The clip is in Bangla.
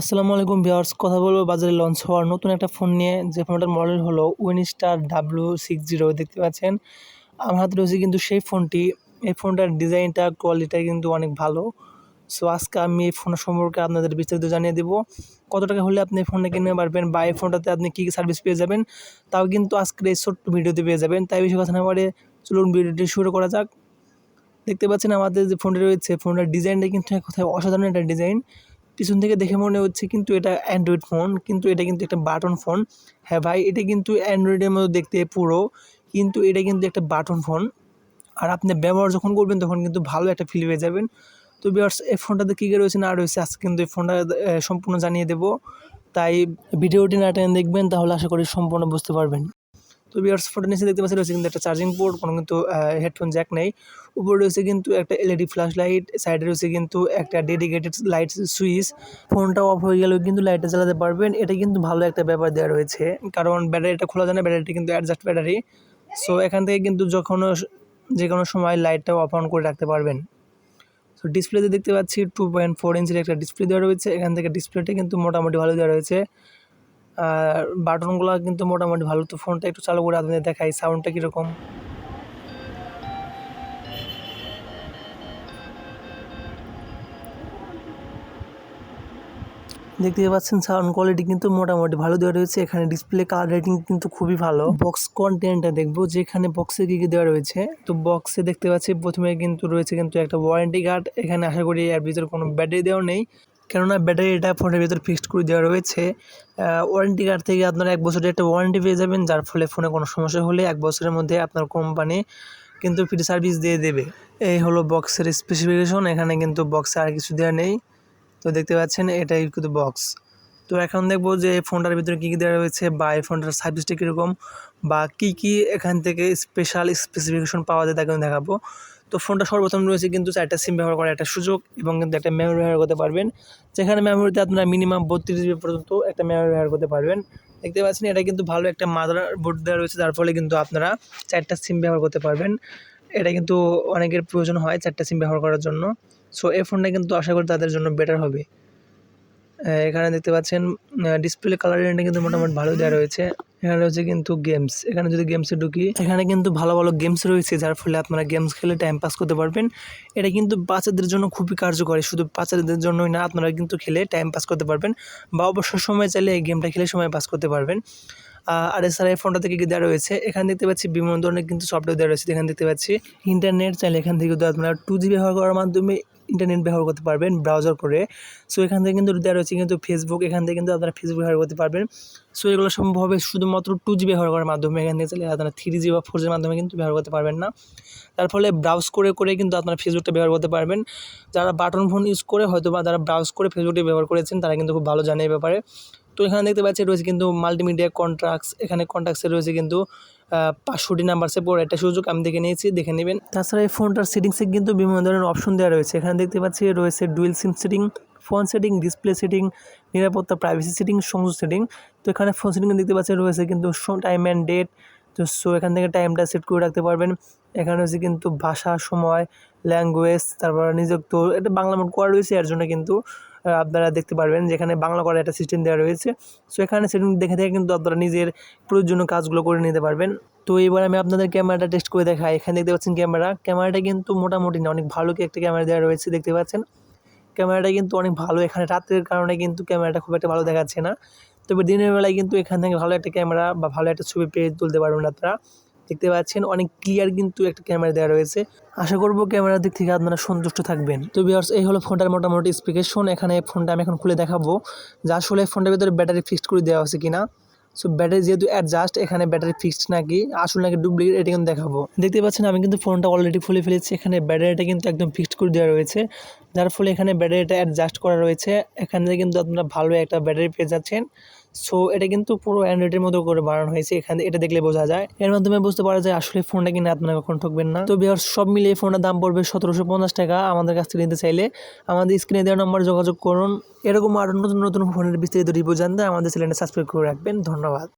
আসসালামু আলাইকুম ভিউয়ার্স, কথা বলব বাজারে লঞ্চ হওয়ার নতুন একটা ফোন নিয়ে। যে ফোনটার মডেল হলো Winstar W six zero দেখতে পাচ্ছেন? আমার হাতে রয়েছে কিন্তু সেই ফোনটি এই ফোনটার ডিজাইনটা কোয়ালিটিটা কিন্তু অনেক ভালো। সো আজকে আমি এই ফোনের সম্পর্কে আপনাদের বিস্তারিত জানিয়ে দেবো। কত টাকা হলে আপনি ফোনটা কিনতে পারবেন বা এই ফোনটাতে আপনি কী কী সার্ভিস পেয়ে যাবেন, তাও কিন্তু আজকের এই ছোট্ট ভিডিওতে পেয়ে যাবেন। তাই বেশি কথা না বলে চলুন ভিডিওটি শুরু করা যাক। দেখতে পাচ্ছেন আমাদের যে ফোনটি রয়েছে ফোনটার ডিজাইনটা কিন্তু কথায় অসাধারণ একটা ডিজাইন পিছন থেকে দেখে মনে হচ্ছে কিন্তু এটা অ্যান্ড্রয়েড ফোন কিন্তু এটা কিন্তু একটা বাটন ফোন হ্যাঁ ভাই, এটা কিন্তু অ্যান্ড্রয়েডের মতো দেখতে পুরো, কিন্তু এটা কিন্তু একটা বাটন ফোন আর আপনি ব্যবহার যখন করবেন, তখন কিন্তু ভালো একটা ফিল পেয়ে যাবেন। তো বিয়ার্স এই ফোনটাতে কী কী রয়েছে না রয়েছে আজকে কিন্তু এই ফোনটা সম্পূর্ণ জানিয়ে দেবো। তাই ভিডিওটি না টেনে দেখবেন, তাহলে আশা করি সম্পূর্ণ বুঝতে পারবেন। তো বিয়ার্স ফটো নিচে দেখতে পাচ্ছি রয়েছে কিন্তু একটা চার্জিং পোর্ট কোনো কিন্তু হেডফোন জ্যাক নেই। উপরে রয়েছে কিন্তু একটা এলইডি ফ্ল্যাশ লাইট সাইডে রয়েছে কিন্তু একটা ডেডিকেটেড লাইট সুইচ ফোনটা অফ হয়ে গেলেও কিন্তু লাইটটা জ্বালাতে পারবেন। এটা কিন্তু ভালো একটা ব্যাপার দেওয়া রয়েছে, কারণ ব্যাটারিটা খোলা যায় না ব্যাটারিটা কিন্তু অ্যাডজাস্ট ব্যাটারি সো এখান থেকে কিন্তু যখন যে কোনো সময় লাইটটা অফ অন করে রাখতে পারবেন। তো ডিসপ্লেতে দেখতে পাচ্ছি টু পয়েন্ট ফোর ইঞ্চির একটা ডিসপ্লে দেওয়া রয়েছে। এখান থেকে ডিসপ্লেটা কিন্তু মোটামুটি ভালো দেওয়া রয়েছে। আর বাটনগুলো কিন্তু মোটামুটি ভালো। তো ফোনটা একটু চালু করে আপনাদের দেখাই সাউন্ডটা কীরকম? দেখতে পাচ্ছেন সাউন্ড কোয়ালিটি কিন্তু মোটামুটি ভালো দেওয়া রয়েছে। এখানে ডিসপ্লে কালার রেটিং কিন্তু খুবই ভালো। বক্স কন্টেন্টটা দেখব, যেখানে বক্সে কী কী দেওয়া রয়েছে। তো বক্সে দেখতে পাচ্ছি, প্রথমে কিন্তু রয়েছে কিন্তু একটা ওয়ারেন্টি কার্ড এখানে আশা করি এর ভিতরে কোনো ব্যাটারি দেওয়া নেই। কেননা ব্যাটারি এটা ফোনের ভিতর ফিক্সড করে দেওয়া রয়েছে। ওয়ারেন্টি কার্ড থেকে আপনারা এক বছরের একটা ওয়ারেন্টি পেয়ে যাবেন, যার ফলে ফোনে কোনো সমস্যা হলে এক বছরের মধ্যে আপনার কোম্পানি কিন্তু ফ্রি সার্ভিস দিয়ে দেবে। এই হলো বক্সের স্পেসিফিকেশন এখানে কিন্তু বক্সে আর কিছু দেওয়া নেই। তো দেখতে পাচ্ছেন, এটাই কিন্তু বক্স তো এখন দেখব যে এই ফোনটার ভিতরে কী কী দেওয়া রয়েছে বা এই ফোনটার সার্ভিসটা কীরকম বা কী কী এখান থেকে স্পেশাল স্পেসিফিকেশন পাওয়া যায় তাকে দেখাবো। তো ফোনটা সর্বপ্রথম রয়েছে কিন্তু চারটা সিম ব্যবহার করার একটা সুযোগ এবং কিন্তু একটা মেমোরি ব্যবহার করতে পারবেন। যেখানে মেমোরিতে আপনারা মিনিমাম বত্রিশ জিবি পর্যন্ত একটা মেমোরি ব্যবহার করতে পারবেন। দেখতে পাচ্ছেন এটা কিন্তু ভালো একটা মাদার বোর্ড দেওয়া রয়েছে, যার ফলে কিন্তু আপনারা চারটা সিম ব্যবহার করতে পারবেন। এটা কিন্তু অনেকের প্রয়োজন হয় চারটা সিম ব্যবহার করার জন্য। সো এই ফোনটা কিন্তু আশা করি তাদের জন্য বেটার হবে। এখানে দেখতে পাচ্ছেন ডিসপ্লে কালার রেন্টে কিন্তু মোটামুটি ভালো দেওয়া রয়েছে। এখানে রয়েছে কিন্তু গেমস এখানে যদি গেমসে ঢুকি, এখানে কিন্তু ভালো ভালো গেমস রয়েছে, যার ফলে আপনারা গেমস খেলে টাইম পাস করতে পারবেন। এটা কিন্তু বাচ্চাদের জন্য খুবই কার্যকরী। শুধু বাচ্চাদের জন্যই না, আপনারা কিন্তু খেলে টাইম পাস করতে পারবেন বা অবসর সময় চাইলে এই গেমটা খেলে সময় পাস করতে পারবেন। আর এছাড়া এই ফোনটা থেকে কি দেওয়া রয়েছে। এখানে দেখতে পাচ্ছি বিভিন্ন ধরনের কিন্তু সফটওয়্যার দেওয়া রয়েছে। এখানে দেখতে পাচ্ছি ইন্টারনেট চাইলে এখান থেকে আপনারা টু জি ব্যবহার করার মাধ্যমে ইন্টারনেট ব্যবহার করতে পারবেন ব্রাউজার করে। সো এখান থেকে কিন্তু দেওয়া রয়েছে কিন্তু ফেসবুক এখান থেকে কিন্তু আপনারা ফেসবুক ব্যবহার করতে পারবেন। সো এগুলো সম্ভব হবে শুধুমাত্র টু জি ব্যবহার করার মাধ্যমে এখান থেকে চাইলে আপনারা থ্রি জি বা ফোর জির মাধ্যমে কিন্তু ব্যবহার করতে পারবেন না। তার ফলে ব্রাউজ করে করে কিন্তু আপনারা ফেসবুকটা ব্যবহার করতে পারবেন। যারা বাটন ফোন ইউজ করে হয়তো বা যারা ব্রাউজ করে ফেসবুকটি ব্যবহার করেছেন, তারা কিন্তু খুব ভালো জানে এই ব্যাপারে। তো এখানে দেখতে পাচ্ছি রয়েছে কিন্তু মাল্টিমিডিয়া কন্ট্রাক্টস এখানে কন্ট্রাক্টসে রয়েছে কিন্তু পাঁচশোটি নাম্বার সে পর একটা সুযোগ আমি দেখে নিয়েছি, দেখে নেবেন। তাছাড়া এই ফোনটার সেটিংসে কিন্তু বিভিন্ন ধরনের অপশন দেওয়া রয়েছে। এখানে দেখতে পাচ্ছি রয়েছে dual SIM setting phone setting display setting নিরাপত্তা প্রাইভেসি সেটিং সংযোগ সেটিং তো এখানে ফোন সেটিং দেখতে পাচ্ছি রয়েছে কিন্তু টাইম অ্যান্ড ডেট তো সো এখান থেকে টাইমটা সেট করে রাখতে পারবেন। এখানে হচ্ছে কিন্তু ভাষা, সময় ল্যাঙ্গুয়েজ তারপর নিযুক্ত এটা বাংলা মোড করা রয়েছে, এর জন্য কিন্তু আপনারা দেখতে পারবেন যেখানে বাংলা করার একটা সিস্টেম দেওয়া রয়েছে। সো এখানে সেটিং দেখে দেখে কিন্তু আপনারা নিজের প্রয়োজনীয় কাজগুলো করে নিতে পারবেন। তো এবার আমি আপনাদের ক্যামেরাটা টেস্ট করে দেখাই। এখানে দেখতে পাচ্ছেন ক্যামেরা। ক্যামেরাটা কিন্তু মোটামুটি না, অনেক ভালো কি একটা ক্যামেরা দেওয়া রয়েছে দেখতে পাচ্ছেন। ক্যামেরাটা কিন্তু অনেক ভালো। এখানে রাতের কারণে কিন্তু ক্যামেরাটা খুব একটা ভালো দেখাচ্ছে না। তবে দিনের বেলায় কিন্তু এখান থেকে ভালো একটা ক্যামেরা বা ভালো একটা ছবি পেয়ে তুলতে পারবেন আপনারা। দেখতে পাচ্ছেন, অনেক ক্লিয়ার কিন্তু একটা ক্যামেরা দেওয়া রয়েছে। আশা করব ক্যামেরার দিক থেকে আপনারা সন্তুষ্ট থাকবেন। তো বিয়ার্স এই হলো ফোনটার মোটামুটি স্পেকেশন এখানে ফোনটা আমি এখন খুলে দেখাবো যা আসলে ফোনটার ভিতরে ব্যাটারি ফিক্সড করে দেওয়া হচ্ছে কিনা। সো ব্যাটারি যেহেতু অ্যাডজাস্ট এখানে ব্যাটারি ফিক্সড নাকি, আসলে নাকি ডুপ্লিকেট এটা কিন্তু দেখাবো। দেখতে পাচ্ছেন, আমি কিন্তু ফোনটা অলরেডি খুলে ফেলেছি। এখানে ব্যাটারিটা কিন্তু একদম ফিক্সড করে দেওয়া রয়েছে। যার ফলে এখানে ব্যাটারিটা অ্যাডজাস্ট করা রয়েছে। এখানে কিন্তু আপনারা ভালো একটা ব্যাটারি পেয়ে যাচ্ছেন। সো এটা কিন্তু পুরো অ্যান্ড্রয়েডের মতো করে বাড়ানো হয়েছে। এখানে এটা দেখলে বোঝা যায়। এর মাধ্যমে বুঝতে পারা যায় আসলে ফোনটা কিনে আপনারা কখন ঠকবেন না। তো বিহার সব মিলিয়ে ফোনের দাম পড়বে সতেরোশো পঞ্চাশ টাকা। আমাদের কাছ থেকে নিতে চাইলে আমাদের স্ক্রিনে দেওয়ার নম্বরে যোগাযোগ করুন। এরকম আরও নতুন নতুন ফোনের বিস্তারিত রিভিউ জানতে আমাদের চ্যানেলটা সাবস্ক্রাইব করে রাখবেন। ধন্যবাদ।